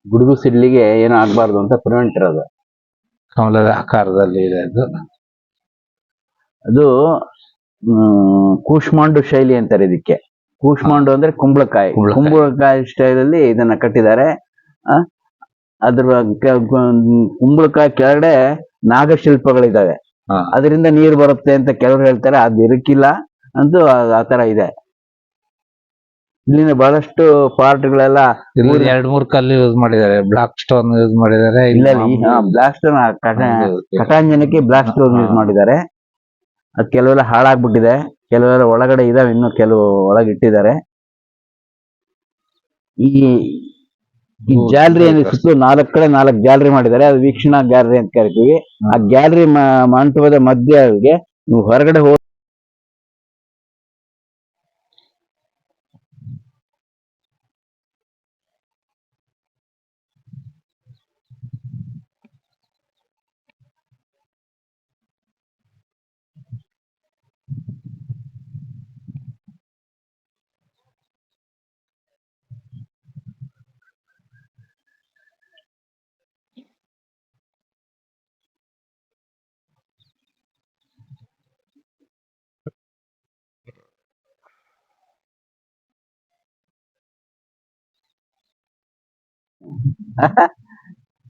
ಗುಡುಗು ಸಿಡ್ಲಿಗೆ ಏನೋ ಆಗ್ಬಾರ್ದು ಅಂತ ಪ್ರಿವೆಂಟ್ ಇರೋದು ಕಮಲದ ಆಕಾರದಲ್ಲಿ ಇದೆ ಅದು. ಅದು ಹ್ಮ್, ಕೂಶ್ಮಾಂಡು ಶೈಲಿ ಅಂತಾರೆ ಇದಕ್ಕೆ. ಕೂಶ್ಮಾಂಡು ಅಂದ್ರೆ ಕುಂಬಳಕಾಯಿ. ಕುಂಬಳಕಾಯಿ. ಸ್ಟೈಲಲ್ಲಿ ಇದನ್ನ ಕಟ್ಟಿದ್ದಾರೆ. ಆ, ಅದ್ರ ಕುಂಬಳಕಾಯಿ ಕೆಳಗಡೆ ನಾಗಶಿಲ್ಪಗಳಿದಾವೆ ಅದರಿಂದ ನೀರು ಬರುತ್ತೆ ಅಂತ ಕೆಲವರು ಹೇಳ್ತಾರೆ ಅದು ಇರಕ್ಕಿಲ್ಲ ಅಂತ ಆ- ಆ ತರ ಇದೆ. ಇಲ್ಲಿನ ಬಹಳಷ್ಟು ಪಾರ್ಟ್ಗಳೆಲ್ಲ ಗಳೆಲ್ಲ ಎರಡ್ ಮೂರ್ ಕಲ್ಲು ಯೂಸ್ ಮಾಡಿದ್ದಾರೆ. ಬ್ಲಾಕ್ ಸ್ಟೋನ್ ಯೂಸ್ ಮಾಡಿದ್ದಾರೆ. ಇಲ್ಲ ಬ್ಲಾಕ್ ಸ್ಟೋನ್. ಕಟಾಂಜನಕ್ಕೆ ಬ್ಲಾಕ್ ಸ್ಟೋನ್ ಯೂಸ್ ಮಾಡಿದ್ದಾರೆ. ಅದು ಕೆಲವೆಲ್ಲ ಹಾಳಾಗ್ಬಿಟ್ಟಿದೆ. ಕೆಲವೆಲ್ಲ ಒಳಗಡೆ ಇದಾವೆ ಇನ್ನು ಕೆಲವು ಒಳಗಿಟ್ಟಿದ್ದಾರೆ. ಈ ಈ ಗ್ಯಾಲರಿ. ಸುತ್ತಲೂ ನಾಲ್ಕು ಕಡೆ ನಾಲ್ಕು ಗ್ಯಾಲರಿ ಮಾಡಿದ್ದಾರೆ ಅದು ವೀಕ್ಷಣಾ ಗ್ಯಾಲರಿ ಅಂತ ಕರಿತೀವಿ ಆ ಗ್ಯಾಲರಿ ಮಂಟಪದ ನೀವು ಹೊರಗಡೆ ಹೋಗಿ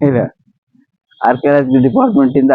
ಇದೆ ಆರ್ಕಿಯಾಲಜಿ ಡಿಪಾರ್ಟ್ಮೆಂಟ್ ಇಂದ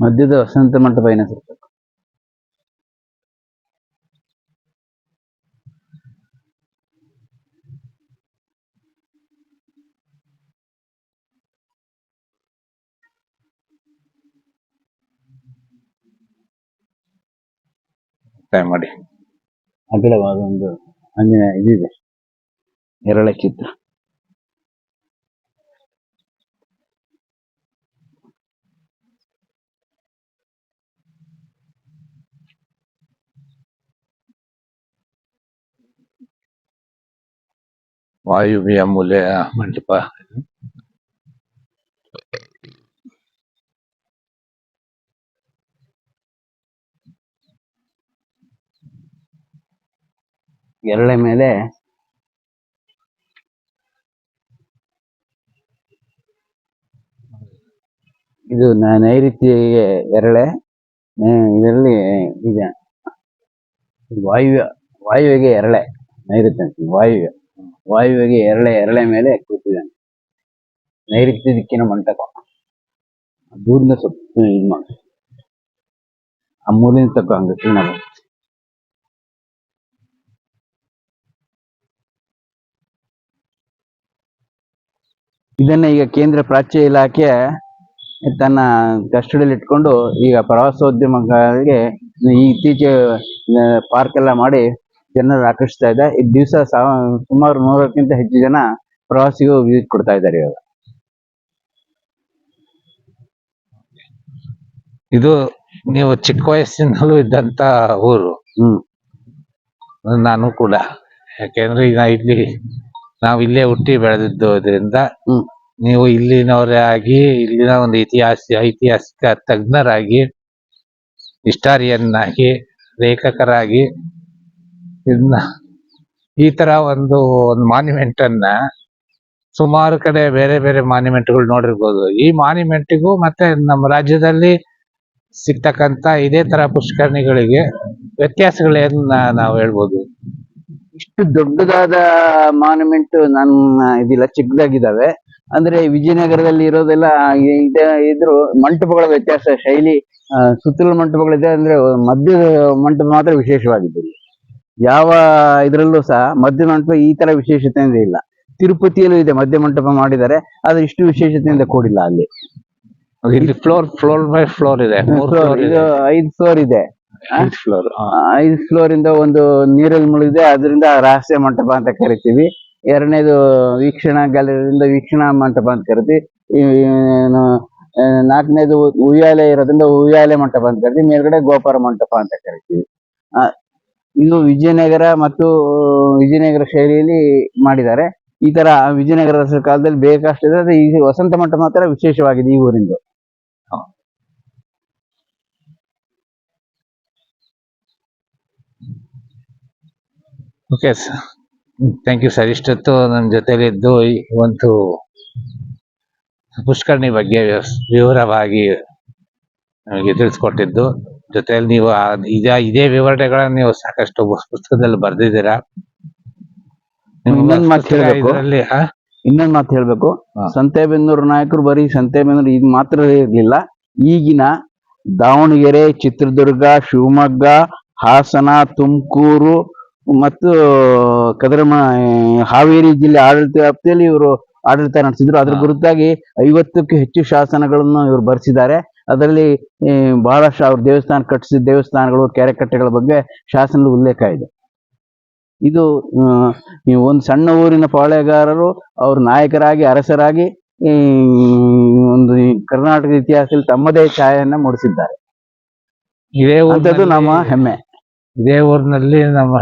ಮಧ್ಯದ ವಸಂತ ಮಂಟಪ ಏನ ಟ್ರೈ ಮಾಡಿ. ಅಗಲವಾದ ಒಂದು ಆಂಜನೇಯ ಇದಿದೆ ಎರಳ ಚಿತ್ರ. ವಾಯುವ್ಯ ಮೂಲೆಯ ಮಂಟಪ ಎರಳೆ ಮೇಲೆ ಇದು ನ- ನೈಋತ್ಯಗೆ ಎರಳೆ ನೇ- ಇದರಲ್ಲಿ ಇದೆ ವಾಯುವ್ಯ ವಾಯುವಿಗೆ ಎರಳೆ ನೈಋತ್ಯ ಅಂತೀನಿ, ವಾಯುವ್ಯ ವಾಯುವಿಗೆ ಎರಳೆ ಎರಳೆ ಮೇಲೆ ಕೂತಿದ್ದಾನೆ. ನೈಋತ್ಯ ದಿಕ್ಕಿನ ಮಂಟಪ. ದೂರಿಂದ ಸ್ವಲ್ಪ ಇದು ಮಾಡಿ ಆ ಮೂಲಿನ ತಕ್ಕ ಹಂಗ ಕ್ಲೀನ್ ಇದನ್ನ ಈಗ ಕೇಂದ್ರ ಪ್ರಾಚ್ಯ ಇಲಾಖೆ ತನ್ನ ಕಸ್ಟಡಿಯಲ್ಲಿ ಇಟ್ಕೊಂಡು ಈಗ ಪ್ರವಾಸೋದ್ಯಮಗಳಿಗೆ ಈ ಇತ್ತೀಚೆಗೆ ಪಾರ್ಕ್ ಎಲ್ಲ ಮಾಡಿ ಜನರು ಆಕರ್ಷಿಸ್ತಾ ಇದೆ. ಈ ದಿವಸ ಸುಮಾರು ನೂರಕ್ಕಿಂತ ಹೆಚ್ಚು ಜನ ಪ್ರವಾಸಿಗರು ವಿಸಿಟ್ ಕೊಡ್ತಾ ಇದ್ದಾರೆ ಇವಾಗ. ಇದು ನೀವು ಚಿಕ್ಕ ವಯಸ್ಸಿನಲ್ಲೂ ಇದ್ದಂತ ಊರು. ಹ್ಮ್. ನಾನು ಕೂಡ. ಯಾಕೆಂದ್ರೆ ಈಗ ಇಲ್ಲಿ ನಾವು ಇಲ್ಲೇ ಹುಟ್ಟಿ ಬೆಳೆದಿದ್ದರಿಂದ ನೀವು ಇಲ್ಲಿನವರೇ ಆಗಿ ಇಲ್ಲಿನ ಒಂದು ಇತಿಹಾಸ ಐತಿಹಾಸಿಕ ತಜ್ಞರಾಗಿ ಹಿಸ್ಟಾರಿಯನ್ ಆಗಿ ಲೇಖಕರಾಗಿ ಇದನ್ನ ಈ ತರ ಒಂದು ಒಂದು ಮಾನ್ಯುಮೆಂಟ್ ಅನ್ನ ಸುಮಾರು ಕಡೆ ಬೇರೆ ಬೇರೆ ಮಾನ್ಯುಮೆಂಟ್ಗಳು ನೋಡಿರ್ಬೋದು. ಈ ಮಾನ್ಯುಮೆಂಟ್ಗೂ ಮತ್ತೆ ನಮ್ಮ ರಾಜ್ಯದಲ್ಲಿ ಸಿಗ್ತಕ್ಕಂತ ಇದೇ ತರ ಪುಷ್ಕರಣಿಗಳಿಗೆ ವ್ಯತ್ಯಾಸಗಳೇನ ನಾವು ಹೇಳ್ಬೋದು. ಇಷ್ಟು ದೊಡ್ಡದಾದ ಮಾನ್ಯುಮೆಂಟ್ ನನ್ನ ಇದಿಲ್ಲ ಚಿಕ್ಕದಾಗಿದ್ದಾವೆ ಅಂದ್ರೆ ವಿಜಯನಗರದಲ್ಲಿ ಇರೋದೆಲ್ಲ ಇದೆ, ಇದ್ರು ಮಂಟಪಗಳ ವ್ಯತ್ಯಾಸ, ಶೈಲಿ ಸುತ್ತಲೂ ಮಂಟಪಗಳಿದೆ ಅಂದ್ರೆ ಮಧ್ಯದ ಮಂಟಪ ಮಾತ್ರ ವಿಶೇಷವಾಗಿದೆ ಇಲ್ಲಿ. ಯಾವ ಇದರಲ್ಲೂ ಸಹ ಮದ್ಯ ಮಂಟಪ ಈ ತರ ವಿಶೇಷತೆಯಿಂದ ಇಲ್ಲ. ತಿರುಪತಿಯಲ್ಲೂ ಇದೆ ಮದ್ಯ ಮಂಟಪ ಮಾಡಿದ್ದಾರೆ ಆದ್ರೆ ಇಷ್ಟು ವಿಶೇಷತೆಯಿಂದ ಕೂಡಿಲ್ಲ ಅಲ್ಲಿ. ಇಲ್ಲಿ ಫ್ಲೋರ್ ಫ್ಲೋರ್ ಬೈ ಫ್ಲೋರ್ ಇದೆ ಇದು. ಐದು ಫ್ಲೋರ್ ಇದೆ. ಫ್ಲೋರ್ ಐದು ಫ್ಲೋರ್ ಇಂದ ಒಂದು ನೀರಲ್ಲಿ ಮುಳುಗಿದೆ ಅದರಿಂದ ರಹಸ್ಯ ಮಂಟಪ ಅಂತ ಕರಿತೀವಿ. ಎರಡನೇದು ವೀಕ್ಷಣಾ ಗ್ಯಾಲರಿಯಿಂದ ವೀಕ್ಷಣಾ ಮಂಟಪ ಅಂತ ಕರಿತೀವಿ. ನಾಲ್ಕನೇದು ಉಯ್ಯಾಲೆ ಇರೋದ್ರಿಂದ ಉಯ್ಯಾಲೆ ಮಂಟಪ ಅಂತ ಕರಿತೀವಿ. ಮೇಲ್ಗಡೆ ಗೋಪುರ ಮಂಟಪ ಅಂತ ಕರಿತೀವಿ. ಇದು ವಿಜಯನಗರ ಮತ್ತು ವಿಜಯನಗರ ಶೈಲಿಯಲ್ಲಿ ಮಾಡಿದ್ದಾರೆ. ಈ ತರ ವಿಜಯನಗರ ಕಾಲದಲ್ಲಿ ಬೇಕಷ್ಟಿದೆ ಇದೆ ಈ ವಸಂತ ಮಠ ಮಾತ್ರ ವಿಶೇಷವಾಗಿದೆ ಈ ಊರಿಂದು. Okay sir thank you sir ಇಷ್ಟೊತ್ತು ನನ್ನ ಜೊತೆಲಿದ್ದು ಒಂದು ಪುಷ್ಕರಣಿ ಬಗ್ಗೆ ವಿವರವಾಗಿ ನಮಗೆ ತಿಳಿಸ್ಕೊಟ್ಟಿದ್ದು. ಜೊತೆಯಲ್ಲಿ ನೀವು ಇದೇ ಇದ ವಿವರಣೆಗಳನ್ನ ನೀವು ಸಾಕಷ್ಟು ಪುಸ್ತಕದಲ್ಲಿ ಬರ್ದಿದ್ದೀರಾ ಇನ್ನೊಂದ್ ಮಾತ್ ಹೇಳ್ಬೇಕು. ಇದ್ರಲ್ಲಿ ಇನ್ನೊಂದ್ ಮಾತು ಹೇಳ್ಬೇಕು. ಸಂತೆಬೆನ್ನೂರು ನಾಯಕರು ಬರೀ ಸಂತೆಬೆನ್ನೂರು ಈಗ ಮಾತ್ರ ಇರ್ಲಿಲ್ಲ ಈಗಿನ ದಾವಣಗೆರೆ ಚಿತ್ರದುರ್ಗ ಶಿವಮೊಗ್ಗ ಹಾಸನ ತುಮಕೂರು ಮತ್ತು ಕದರಮ ಹಾವೇರಿ ಜಿಲ್ಲೆ ಆಡಳಿತ ವ್ಯಾಪ್ತಿಯಲ್ಲಿ ಇವರು ಆಡಳಿತ ನಡೆಸಿದ್ರು ಅದ್ರ. ಗುರುತಾಗಿ ಐವತ್ತಕ್ಕೂ ಹೆಚ್ಚು ಶಾಸನಗಳನ್ನು ಇವರು ಬರೆಸಿದ್ದಾರೆ ಅದರಲ್ಲಿ ಬಹಳಷ್ಟು ಅವ್ರ ದೇವಸ್ಥಾನ ಕಟ್ಟಿಸಿದ ದೇವಸ್ಥಾನಗಳು ಕೆರೆ ಕಟ್ಟೆಗಳ ಬಗ್ಗೆ ಶಾಸನದ ಉಲ್ಲೇಖ ಇದೆ. ಇದು ಒಂದು ಸಣ್ಣ ಊರಿನ ಪಾಳೆಗಾರರು ಅವ್ರ ನಾಯಕರಾಗಿ ಅರಸರಾಗಿ ಈ ಒಂದು ಕರ್ನಾಟಕದ ಕರ್ನಾಟಕ ಇತಿಹಾಸದಲ್ಲಿ ತಮ್ಮದೇ ಛಾಯೆಯನ್ನ ಮೂಡಿಸಿದ್ದಾರೆ. ಇದೇ ಊರದ್ದು ನಮ್ಮ ಹೆಮ್ಮೆ. ಇದೇ ಊರಿನಲ್ಲಿ ನಮ್ಮ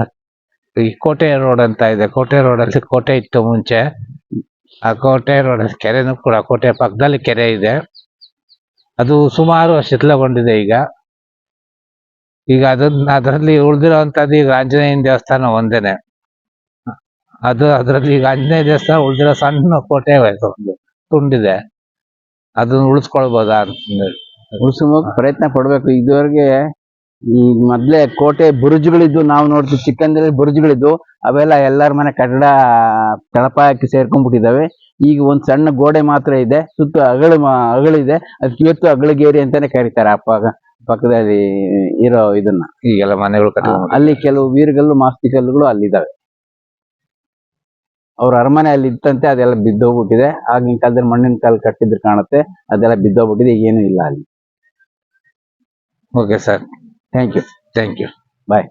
ಈ ಕೋಟೆ ರೋಡ್ ಅಂತ ಇದೆ. ಕೋಟೆ ರೋಡ್ ಅಲ್ಲಿ ಕೋಟೆ ಇತ್ತು ಮುಂಚೆ. ಆ ಕೋಟೆ ರೋಡ್ ಕೆರೆನೂ ಕೂಡ ಕೋಟೆ ಪಕ್ಕದಲ್ಲಿ ಕೆರೆ ಇದೆ. ಅದು ಸುಮಾರು ಶಿಥಿಲಗೊಂಡಿದೆ ಈಗ. ಈಗ ಅದನ್ನ ಅದರಲ್ಲಿ ಉಳಿದಿರೋವಂಥದ್ದು ಈಗ ಆಂಜನೇಯನ ದೇವಸ್ಥಾನ ಒಂದೇನೆ. ಅದು ಅದರಲ್ಲಿ ಈಗ ಆಂಜನೇಯ ದೇವಸ್ಥಾನ ಉಳಿದಿರೋ ಸಣ್ಣ ಕೋಟೆ ಒಂದು ತುಂಡಿದೆ. ಅದನ್ನ ಅಂತ ಉಳಿಸುವ ಪ್ರಯತ್ನ ಪಡ್ಬೇಕು. ಇದುವರೆಗೆ ಈ ಮೊದ್ಲೇ ಕೋಟೆ ಬುರುಜುಗಳಿದ್ದು ನಾವು ನೋಡ್ತೀವಿ ಚಿಕ್ಕಂದ್ರೆ ಬುರುಜುಗಳಿದ್ದು ಅವೆಲ್ಲ ಎಲ್ಲರ ಮನೆ ಕಟ್ಟಡ ತಳಪಾಯಕ್ಕೆ ಸೇರ್ಕೊಂಡ್ಬಿಟ್ಟಿದ್ದಾವೆ. ಈಗ ಒಂದ್ ಸಣ್ಣ ಗೋಡೆ ಮಾತ್ರ ಇದೆ ಸುತ್ತ ಅಗಳು ಅಗಳಿದೆ ಅದಕ್ಕೆ ಇವತ್ತು ಅಗಳಿಗೇರಿ ಅಂತಾನೆ ಕರೀತಾರೆ ಆ ಪಕ್ಕ ಪಕ್ಕದಲ್ಲಿ ಇರೋ ಇದನ್ನ. ಈಗೆಲ್ಲ ಮನೆಗಳು ಅಲ್ಲಿ ಕೆಲವು ವೀರಗಲ್ಲು ಮಾಸ್ತಿ ಕಲ್ಲುಗಳು ಅಲ್ಲಿದ್ದಾವೆ. ಅವ್ರ ಅರಮನೆ ಅಲ್ಲಿ ಇತ್ತಂತೆ ಅದೆಲ್ಲ ಬಿದ್ದೋಗ್ಬಿಟ್ಟಿದೆ. ಆಗಿನ ಕಾಲದಲ್ಲಿ ಮಣ್ಣಿನ ಕಾಲ ಕಟ್ಟಿದ್ರು ಕಾಣುತ್ತೆ ಅದೆಲ್ಲ ಬಿದ್ದೋಗ್ಬಿಟ್ಟಿದೆ ಈಗೇನು ಏನೂ ಇಲ್ಲ ಅಲ್ಲಿ. Okay sir. Thank you thank you bye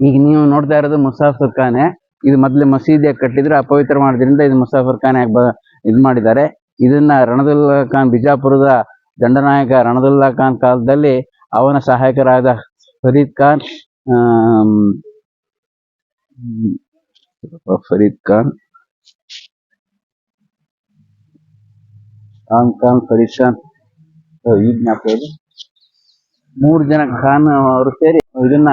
ಈಗ ನೀವು ನೋಡ್ತಾ ಇರೋದು ಮುಸಾಫರ್ ಖಾನೆ. ಇದು ಮೊದಲು ಮಸೀದಿಯಾಗಿ ಕಟ್ಟಿದ್ರು ಅಪವಿತ್ರ ಮಾಡೋದ್ರಿಂದ ಇದು ಮುಸಾಫರ್ ಖಾನೆ ಬ ಇದು ಮಾಡಿದ್ದಾರೆ. ಇದನ್ನ ರಣದುಲ್ಲಾ ಖಾನ್, ಬಿಜಾಪುರದ ದಂಡನಾಯಕ ರಣದುಲ್ಲಾ ಖಾನ್ ಕಾಲದಲ್ಲಿ ಅವನ ಸಹಾಯಕರಾದ ಫರೀದ್ ಖಾನ್ ಫರೀದ್ ಖಾನ್ ಖಾನ್ ಖಾನ್, ಫರೀದ್ ಖಾನ್. ಜ್ಞಾಪಕ ಇದೆ. ಮೂರು ಜನ ಖಾನ್ ಅವರು ಸೇರಿ ಇದನ್ನ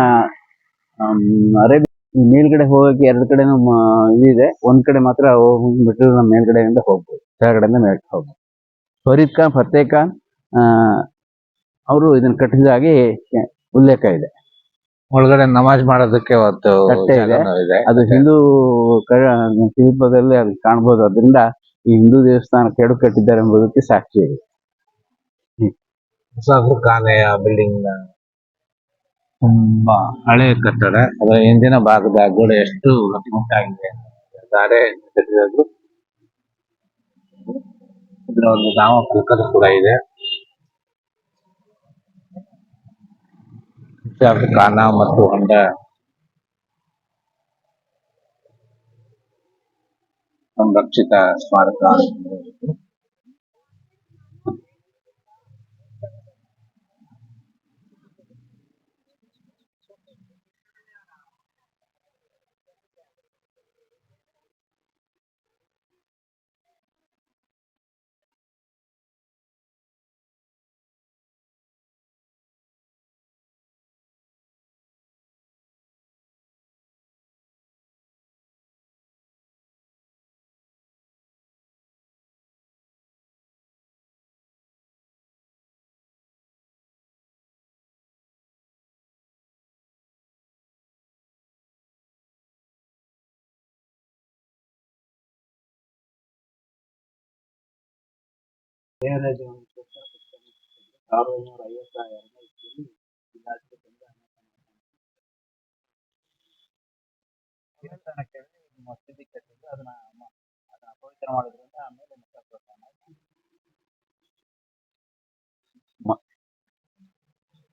ಅರೇಬಿ ಮೇಲ್ಗಡೆ ಹೋಗಕ್ಕೆ ಎರಡು ಕಡೆನೂ ಇದಿದೆ ಒಂದ್ ಕಡೆ ಮಾತ್ರ ಹೋಗ್ಬಿಟ್ಟು ನಮ್ಮ ಮೇಲ್ಗಡೆಯಿಂದ ಹೋಗ್ಬೋದು. ಕೆಳಗಡೆಯಿಂದ ಮೇಲ್ಗಡೆ ಹೋಗ್ಬೋದು. ಫರೀದ್ ಖಾನ್ ಫತೇ ಖಾನ್ ಅವರು ಇದನ್ನ ಕಟ್ಟಿದಾಗಿ ಉಲ್ಲೇಖ ಇದೆ. ಒಳಗಡೆ ನಮಾಜ್ ಮಾಡೋದಕ್ಕೆ ಒಂದು ಕಟ್ಟೆ ಇದೆ. ಅದು ಹಿಂದೂ ಶಿಲ್ಪದಲ್ಲಿ ಅದು ಕಾಣ್ಬೋದು. ಅದರಿಂದ ಈ ಹಿಂದೂ ದೇವಸ್ಥಾನ ಕೆಡು ಕಟ್ಟಿದ್ದಾರೆ ಎಂಬುದಕ್ಕೆ ಸಾಕ್ಷಿ ಇದೆ. ಮುಸಾಫರ್ ಖಾನೆಯ ಬಿಲ್ಡಿಂಗ್ನ. ತುಂಬಾ ಹಳೆ ಕಟ್ಟಡ. ಅದರ ಹಿಂದಿನ ಭಾಗದ ಗೋಡೆ ಎಷ್ಟು ಗಟ್ಟಿಮುಟ್ಟಾಗಿದೆ ಗಾರೆ ಕಟ್ಟಿರೋದು ಇದರ ಒಂದು ನಾಮಫಲಕ ಕೂಡ ಇದೆ. ಕಾನ ಮತ್ತು ಹೊಂಡ. ಸಂರಕ್ಷಿತ ಸ್ಮಾರಕ.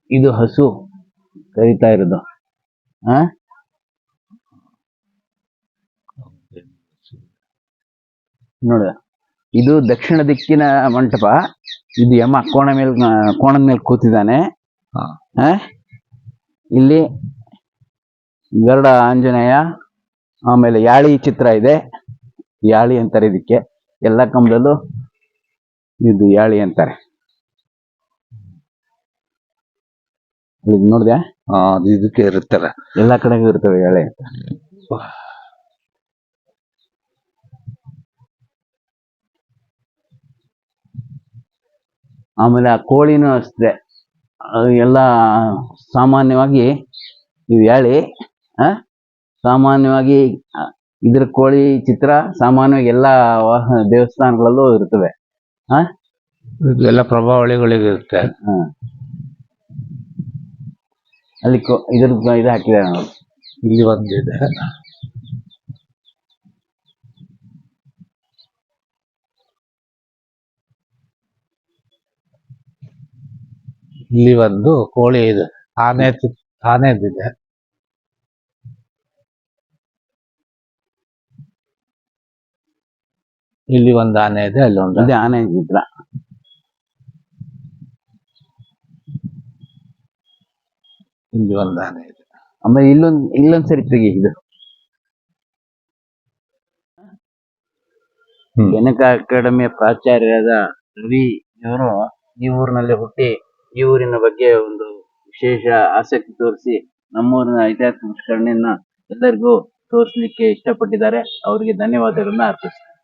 ಇದು ಹಸು ಕರಿತಾ ಇರೋದು ಆ ನೋಡ ಇದು ದಕ್ಷಿಣ ದಿಕ್ಕಿನ ಮಂಟಪ. ಇದು ಯಮ ಕೋಣ ಮೇಲ್ ಕೋಣದ ಮೇಲೆ ಕೂತಿದ್ದಾನೆ? ಇಲ್ಲಿ ಗರುಡ ಆಂಜನೇಯ ಆಮೇಲೆ ಯಾಳಿ ಚಿತ್ರ ಇದೆ. ಯಾಳಿ ಅಂತಾರೆ ಇದಕ್ಕೆ. ಎಲ್ಲ ಕಂಬದಲ್ಲೂ ಇದು ಯಾಳಿ ಅಂತಾರೆ. ಅದು ಇದಕ್ಕೆ ಇರುತ್ತಲ್ಲ ಎಲ್ಲ ಕಡೆಗೂ ಇರ್ತವೆ ಎಳೆ ಆಮೇಲೆ ಆ ಕೋಳಿನೂ ಅಷ್ಟೇ. ಎಲ್ಲ ಸಾಮಾನ್ಯವಾಗಿ ಇವು ಹೇಳಿ ಸಾಮಾನ್ಯವಾಗಿ ಇದ್ರ ಕೋಳಿ ಚಿತ್ರ ಸಾಮಾನ್ಯವಾಗಿ ಎಲ್ಲಾ ದೇವಸ್ಥಾನಗಳಲ್ಲೂ ಇರ್ತವೆ ಆ? ಎಲ್ಲ ಪ್ರಭಾವಳಿಗಳಿಗೆ ಇರುತ್ತೆ. ಹ. ಅಲ್ಲಿ ಕೊ- ಇದ್ರ ಇದು ಹಾಕಿದ್ದಾರೆ ನೋಡಿ. ಇಲ್ಲಿ ಒಂದಿದೆ ಇಲ್ಲಿ ಒಂದು ಕೋಳಿ ಇದೆ. ಆನೆ ಆನೆ ಆನೆದಿದೆ ಇಲ್ಲಿ ಒಂದು ಆನೆ ಇದೆ ಅಲ್ಲಿ ಒಂದು ಇದೆ ಆನೆ ಇದ್ರ. ಇಲ್ಲಿ ಒಂದು ಆನೆ ಇದೆ. ಆಮೇಲೆ ಇಲ್ಲೊಂದ್ ಇಲ್ಲೊಂದ್ ಸರಿ ತೆಗಿ ಇದು. ಜನಕ ಅಕಾಡೆಮಿಯ ಪ್ರಾಚಾರ್ಯರಾದ ರವಿ ಇವರು ಈ ಊರಿನಲ್ಲಿ ಹುಟ್ಟಿ ಈ ಊರಿನ ಬಗ್ಗೆ ಒಂದು ವಿಶೇಷ ಆಸಕ್ತಿ ತೋರಿಸಿ ನಮ್ಮೂರಿನ ಐತಿಹಾಸಿಕ ಸಂಸ್ಕರಣೆಯನ್ನ ಎಲ್ಲರಿಗೂ ಇಷ್ಟ ಇಷ್ಟಪಟ್ಟಿದ್ದಾರೆ. ಅವರಿಗೆ ಧನ್ಯವಾದಗಳನ್ನ ಅರ್ಪಿಸ್ತಾರೆ